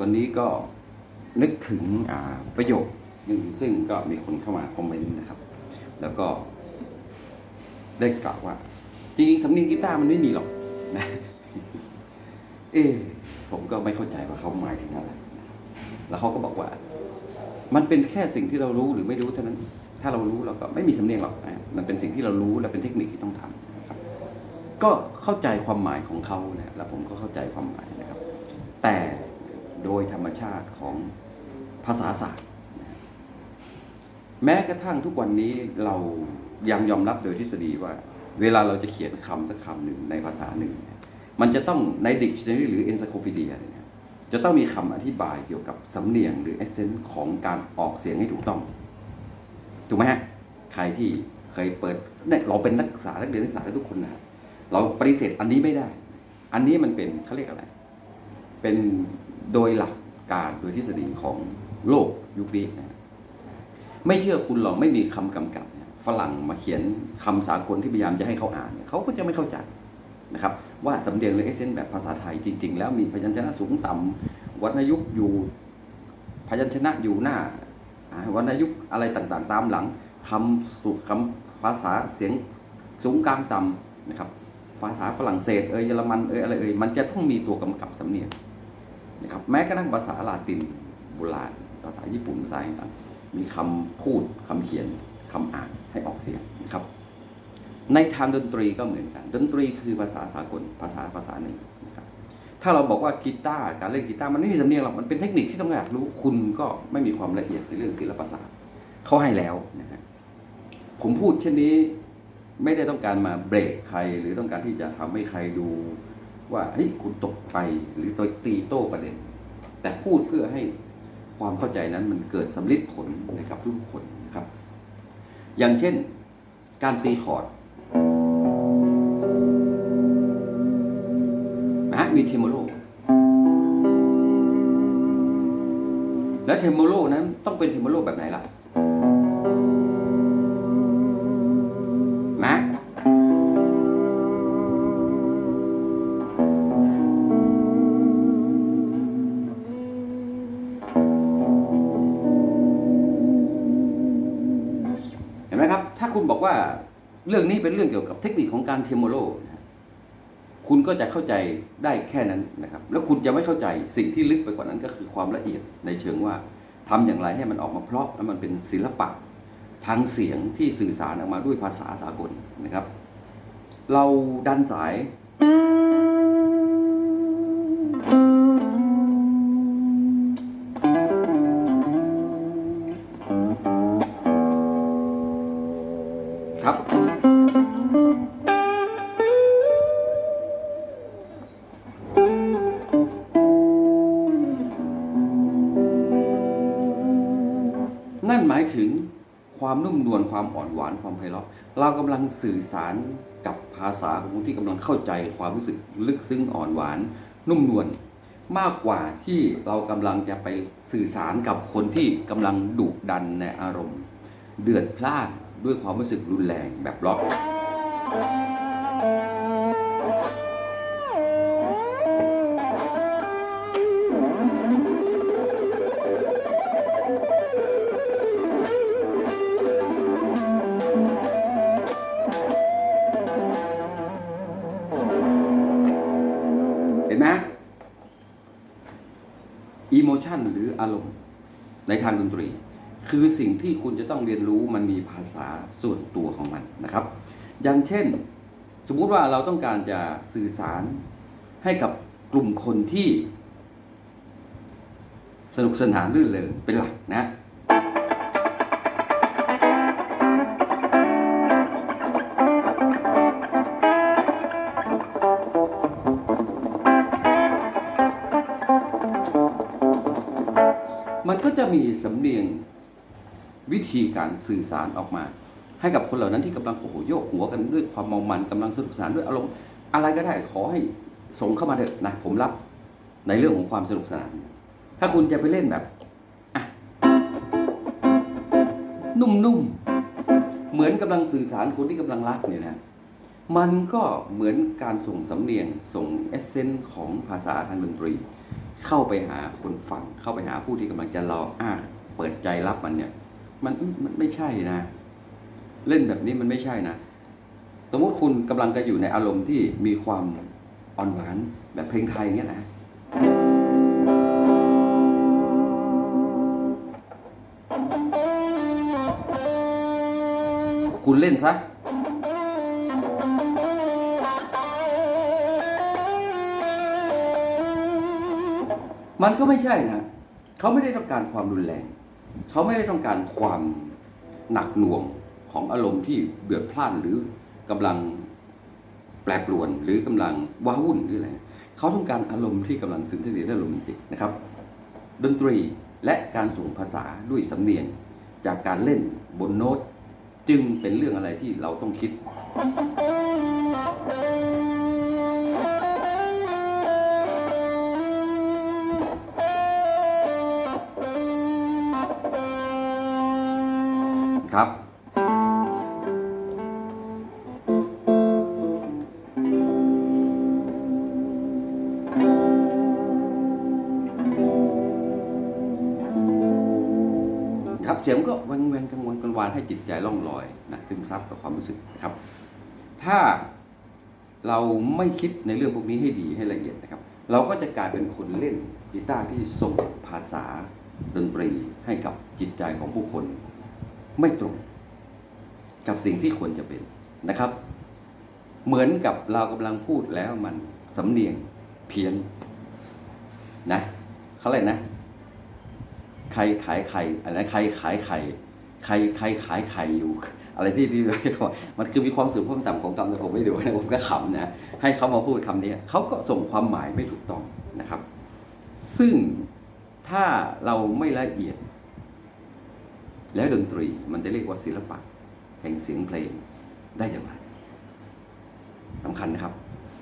วันนี้ก็นึกถึงประโยคหนึ่งซึ่งก็มีคนเข้ามาคอมเมนต์นะครับ แล้วก็ได้กล่าวว่า จริงๆสำเนียงกีตาร์มันไม่มีหรอกนะเอ๊ะผมก็ไม่เข้าใจว่าเขาหมายถึงอะไรแล้วเขาก็บอกว่า มันเป็นแค่สิ่งที่เรารู้หรือไม่รู้เท่านั้น ถ้าเรารู้เราก็ไม่มีสำเนียงหรอกนะมันเป็นสิ่งที่เรารู้และเป็นเทคนิคที่ต้องทำครับ ก็เข้าใจความหมายของเขานี่ยแล้วผมก็เข้าใจความหมายนะครับ แต่ โดยธรรมชาติของภาษาศาสตร์ แม้กระทั่งทุกวันนี้เรายังยอมรับโดยทฤษฎีว่า เวลาเราจะเขียนคำสักคำหนึ่งในภาษาหนึ่ง มันจะต้องใน dictionary หรือ encyclopedia เนี่ยจะต้องมีคำอธิบายเกี่ยวกับสำเนียงหรือ essence ของการออกเสียงให้ถูกต้อง ถูกไหมฮะ ใครที่เคยเปิดเนี่ยเราเป็นนักศึกษานักเรียนนักศึกษาทุกคนนะเราปฏิเสธอันนี้ไม่ได้ อันนี้มันเป็นเขาเรียกอะไร เป็น โดยหลักการโดยทฤษฎีของโลกยุคนี้นะไม่เชื่อคุณหรอกไม่มีคำกำกับฝรั่งมาเขียนคำสากลที่พยายามจะให้เขาอ่านเขาก็จะไม่เข้าใจนะครับ ว่าสำเนียงหรือเอเซนแบบภาษาไทยจริง ๆ แล้วมีพยัญชนะสูงต่ำวรรณยุกต์อยู่พยัญชนะอยู่หน้าอ่าวรรณยุกต์อะไรต่างๆ ตามหลังคำสุคำภาษาเสียงสูงกลางต่ำนะครับภาษาฝรั่งเศสเอยเยอรมันเอยอะไรเอยมันจะต้องมีตัวกำกับสำเนียง นะครับแม้กระทั่งภาษาลาตินโบราณภาษาญี่ปุ่นภาษาต่างๆมีคำพูดคำเขียนคำอ่านให้ออกเสียงนะครับ ในทางดนตรีก็เหมือนกัน ดนตรีคือภาษาสากลภาษาภาษาหนึ่งนะครับถ้าเราบอกว่ากีตาร์การเล่นกีตาร์มันไม่มีสำเนียงหรอกมันเป็นเทคนิคที่ต้องอยากรู้คุณก็ไม่มีความละเอียดในเรื่องศิลปศาสตร์เขาให้แล้วนะฮะผมพูดเช่นนี้ไม่ได้ต้องการมาเบรกใคร หรือต้องการที่จะทำให้ใครดู ว่าเฮ้ยคุณตกไปหรือตัวตีโต้ประเด็น แต่พูดเพื่อให้ความเข้าใจนั้นมันเกิดสำลิดผลนะครับทุกคนนะครับ อย่างเช่นการตีคอร์ดนะฮะมีเทมโลแล้วเทมโมโลนั้นต้องเป็นเทมโมโลแบบไหนล่ะ บอกว่าเรื่องนี้เป็นเรื่องเกี่ยวกับเทคนิคของการเทมโมโลนะคุณก็จะเข้าใจได้แค่นั้นนะครับ แล้วคุณจะไม่เข้าใจสิ่งที่ลึกไปกว่านั้นก็คือความละเอียดในเชิงว่าทำอย่างไรให้มันออกมาเพราะและมันเป็นศิลปะทางเสียงที่สื่อสารออกมาด้วยภาษาสากลนะครับ เราดันสาย หมายถึงความนุ่มนวลความอ่อนหวานความไพเราะเรากำลังสื่อสารกับภาษาของคนที่กำลังเข้าใจความรู้สึกลึกซึ้งอ่อนหวาน นุ่มนวลมากกว่าที่เรากำลังจะไปสื่อสารกับคนที่กำลังดุดันในอารมณ์ เดือดพล่านด้วยความรู้สึกรุนแรงแบบล็อก ในทางดนตรี คือสิ่งที่คุณจะต้องเรียนรู้มันมีภาษาส่วนตัวของมันนะครับ อย่างเช่น สมมุติว่าเราต้องการจะสื่อสารให้กับกลุ่มคนที่ สนุกสนานรื่นเริงเป็นหลักนะ ก็จะมีสำเนียงวิธีการสื่อสารออกมา ให้กับคนเหล่านั้นที่กำลังโอ้โหโยกหัวกันด้วยความเมามันกำลังสนุกสนานด้วยอารมณ์อะไรก็ได้ขอให้ส่งเข้ามาเถอะนะผมรับในเรื่องของความสนุกสนาน ถ้าคุณจะไปเล่นแบบอะนุ่มๆ เหมือนกำลังสื่อสารคนที่กำลังรักเนี่ยนะ มันก็เหมือนการส่งสำเนียงส่งเอเซนส์ของภาษาทางดนตรี เข้าไปหาคนฟัง เข้าไปหาผู้ที่กำลังจะรออ้าเปิดใจรับมันเนี่ย มันมันไม่ใช่นะ เล่นแบบนี้มันไม่ใช่นะ สมมติคุณกำลังจะอยู่ในอารมณ์ที่มีความอ่อนหวานแบบเพลงไทยเงี้ยนะคุณเล่นซะ มันก็ไม่ใช่นะเขาไม่ได้ต้องการความรุนแรง เขาไม่ได้ต้องการความหนักหน่วงของอารมณ์ที่เบือดพล่านหรือกำลังแปรปรวนหรือกำลังว้าวุ่นหรืออะไรเขาต้องการอารมณ์ที่กำลังซึ้งทีและโรแมนติกนะครับ ดนตรีและการส่งภาษาด้วยสำเนียงจากการเล่นบนโน้ต จึงเป็นเรื่องอะไรที่เราต้องคิด เสียงก็แวงแวงกังวลกังวานให้จิตใจล่องลอยนะซึมซับกับความรู้สึกนะครับ ถ้าเราไม่คิดในเรื่องพวกนี้ให้ดีให้ละเอียดนะครับ เราก็จะกลายเป็นคนเล่นกีตาร์ที่ส่งภาษาดนตรีให้กับจิตใจของผู้คน ไม่ตรง กับสิ่งที่ควรจะเป็นนะครับ เหมือนกับเรากำลังพูดแล้วมันสำเนียงเพี้ยนนะเขาเลยกนะ ใครขายไข่อะไรใครขายไข่ใครใครขายไข่อยู่ อะไรที่ที่มันคือมีความสูงความต่ำของคำแต่ผมไม่ดูนะผมก็ขำนะให้เขามาพูดคำนี้เขาก็ส่งความหมายไม่ถูกต้องนะครับ ซึ่งถ้าเราไม่ละเอียด แล้วดนตรีมันจะเรียกว่าศิลปะ แห่งเสียงเพลงได้อย่างไรสำคัญนะครับ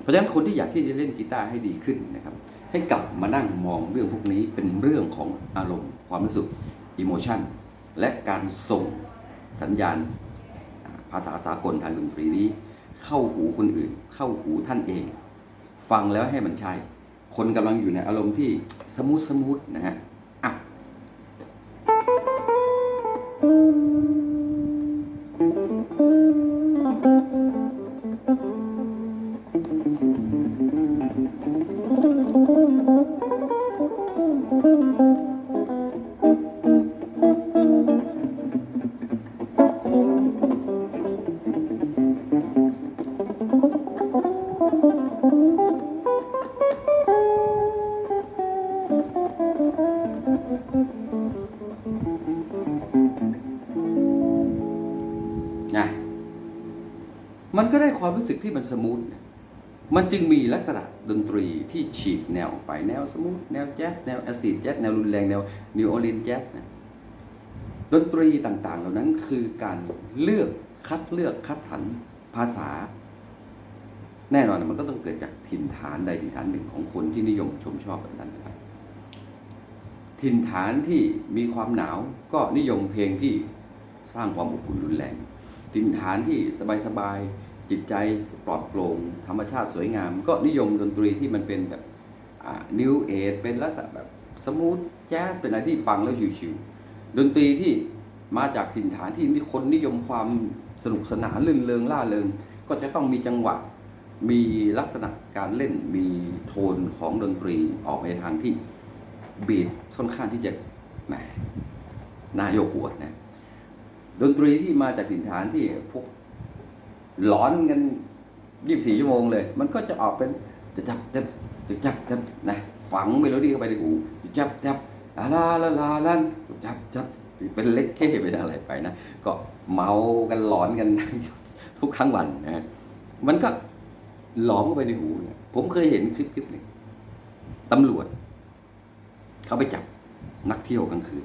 เพราะฉะนั้นคนที่อยากที่จะเล่นกีตาร์ให้ดีขึ้นนะครับ ให้กลับมานั่งมองเรื่องพวกนี้เป็นเรื่องของอารมณ์ความรู้สึกอิโมชันและการส่งสัญญาณภาษาสากลทางดนตรีนี้ เข้าหูคนอื่น เข้าหูท่านเอง ฟังแล้วให้มันใช่ คนกำลังอยู่ในอารมณ์ที่สมูทสมูทนะฮะอะนะ สึกที่มันสมูทนมันจึงมีลักษณะดนตรีที่ฉีกแนวไปแนวสมูทแนวแจ๊สแนวแอซิดแจ๊สแนวรุนแรงแนวนิวออร์ลีนแจ๊สนะดนตรีต่าง ๆ เหล่านั้นคือการเลือกคัดเลือกคัดสรรภาษา แน่นอนมันก็ต้องเกิดจากถิ่นฐานใดถิ่นฐานหนึ่งของคนที่นิยมชมชอบแบบนั้นนะครับถิ่นฐานที่มีความหนาวก็นิยมเพลงที่สร้างความอบอุ่นรุนแรง ถิ่นฐานที่สบายๆ จิตใจปลอดโปร่งธรรมชาติสวยงาม ก็นิยมดนตรีที่มันเป็นแบบนิวเอทเป็นลักษณะแบบสมูทแจ๊สเป็นอะไรที่ฟังแล้วชิวๆดนตรีที่มาจากถิ่นฐานที่มีคนนิยมความสนุกสนานลื่นเริงล่าเริงก็จะต้องมีจังหวะมีลักษณะการเล่นมีโทนของดนตรีออกในทางที่บีทค่อนข้างที่จะแหมน่าโยกอวดนะดนตรีที่มาจากถิ่นฐานที่พวก หลอนกันยี่บสี่ชั่วโมงเลย มันก็จะออกเป็นจะจับจับจะจับจับนะฝังเมโลดี้เข้าไปในหูจะจับจับลาลาลาลาลันจับจับเป็นเล็กเค้เป็นอะไรไปนะ ก็เมากันหลอนกันทุกครั้งวันนะฮะมันก็หลอมเข้าไปในหูเนี่ยผมเคยเห็นคลิปคลิปหนึ่งตำรวจ เขาไปจับนักเที่ยวกลางคืน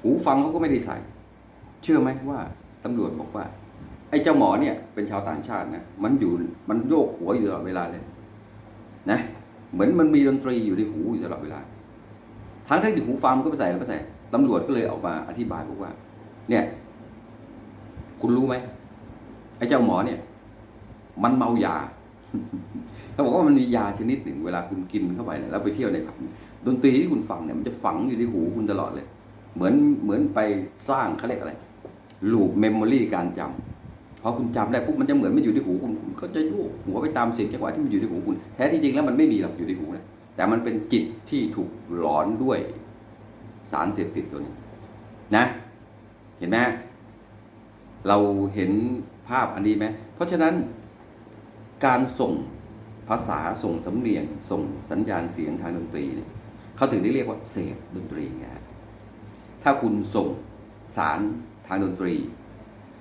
หูฟังเขาก็ไม่ได้ใส่ เชื่อไหมว่าตำรวจบอกว่า ไอ้เจ้าหมอเนี่ยเป็นชาวต่างชาตินะมันอยู่มันโยกหัวอยู่ตลอดเวลาเลยนะเหมือนมันมีดนตรีอยู่ในหูอยู่ตลอดเวลาทั้งที่หูฟังก็ไม่ใส่แล้วไม่ใส่ตำรวจก็เลยออกมาอธิบายบอกว่า เนี่ย คุณรู้ไหมไอ้เจ้าหมอเนี่ย มันเมายาเขาบอกว่ามันมียาชนิดหนึ่ง เวลาคุณกินเข้าไปเนี่ยแล้วไปเที่ยวในผับเนี่ยดนตรีที่คุณฟังเนี่ยมันจะฝังอยู่ในหูคุณตลอดเลย เหมือนเหมือนไปสร้างเขาเรียกอะไรลูปเมมโมรีการจำ พอคุณจำได้ปุ๊บมันจะเหมือนมันอยู่ในหูคุณคุณก็จะโยกหัวไปตามเสียงจังหวะที่มันอยู่ในหูคุณแท้ที่จริงแล้วมันไม่มีหรอกอยู่ในหูนะแต่มันเป็นจิตที่ถูกหลอนด้วยสารเสพติดตัวนี้นะ เห็นไหมเราเห็นภาพอันนี้ไหมเพราะฉะนั้นการส่งภาษาส่งสำเนียง ส่งสัญญาณเสียงทางดนตรีเนี่ยเขาถึงได้เรียกว่าเสพดนตรีไงถ้าคุณส่งสารทางดนตรี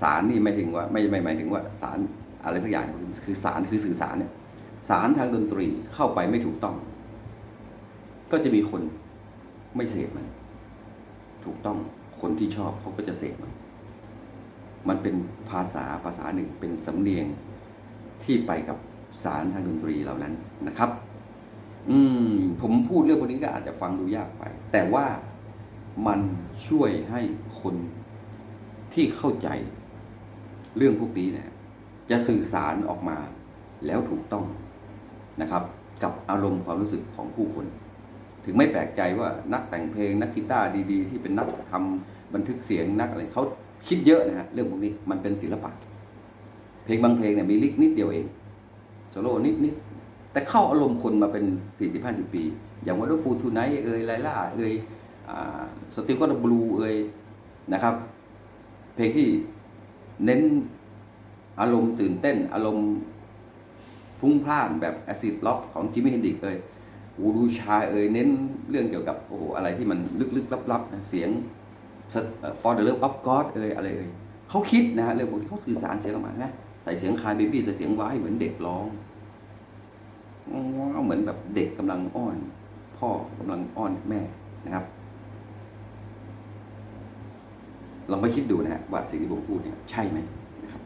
สารนี่ไม่ถึงว่าไม่ไม่หมายถึงว่าสารอะไรสักอย่างคือสารคือสื่อสารเนี่ยสารทางดนตรีเข้าไปไม่ถูกต้อง ก็จะมีคนไม่เสพมัน ถูกต้องคนที่ชอบเขาก็จะเสพมัน มันเป็นภาษาภาษาหนึ่งเป็นสำเนียงที่ไปกับสารทางดนตรีเหล่านั้นนะครับ อืมผมพูดเรื่องพวกนี้ก็อาจจะฟังดูยากไป แต่ว่ามันช่วยให้คนที่เข้าใจ เรื่องพวกนี้เนี่ยจะสื่อสารออกมาแล้วถูกต้องนะครับ กับอารมณ์ความรู้สึกของผู้คน ถึงไม่แปลกใจว่านักแต่งเพลง นักกีตาร์ดีๆ ที่เป็นนักทำบันทึกเสียงนักอะไรเขาคิดเยอะนะฮะเรื่องพวกนี้มันเป็นศิลปะ เพลงบางเพลงเนี่ยมีลิกนิดเดียวเองโซโล่นิดๆแต่เข้าอารมณ์คนมาเป็น 40 50 ปี อย่างวันดฟูทูไนท์เอ่ยไลล่าเอ่ยสติลก็บลูเอ่ยนะครับ เพลงที่ เน้นอารมณ์ตื่นเต้น อารมณ์พุ่งพล่านแบบแอซิดล็อกของจิมมี่เฮนดิกเอยอูดูชาเอ่ยเน้นเรื่องเกี่ยวกับโอ้โหอะไรที่มันลึกๆลับๆนะเสียง for the love of God เอ่ยอะไรเอ่ยเขาคิดนะฮะเรื่องพวกนี้เขาสื่อสารเสียงออกมานะใส่เสียงคายเบบี้ใส่เสียงว้ายเหมือนเด็กร้องเหมือนแบบเด็กกำลังอ้อน พ่อกำลังอ้อนแม่นะครับ ลองไปคิดดูนะฮะว่าสิ่งที่ผมพูดเนี่ยใช่ไหมนะครับ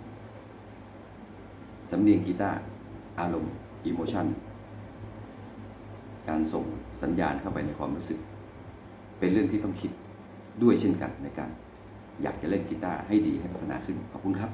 สำเนียงกีตาร์อารมณ์อิโมชันการส่งสัญญาณเข้าไปในความรู้สึก เป็นเรื่องที่ต้องคิดด้วยเช่นกันในการ อยากจะเล่นกีตาร์ให้ดีให้พัฒนาขึ้นขอบคุณครับ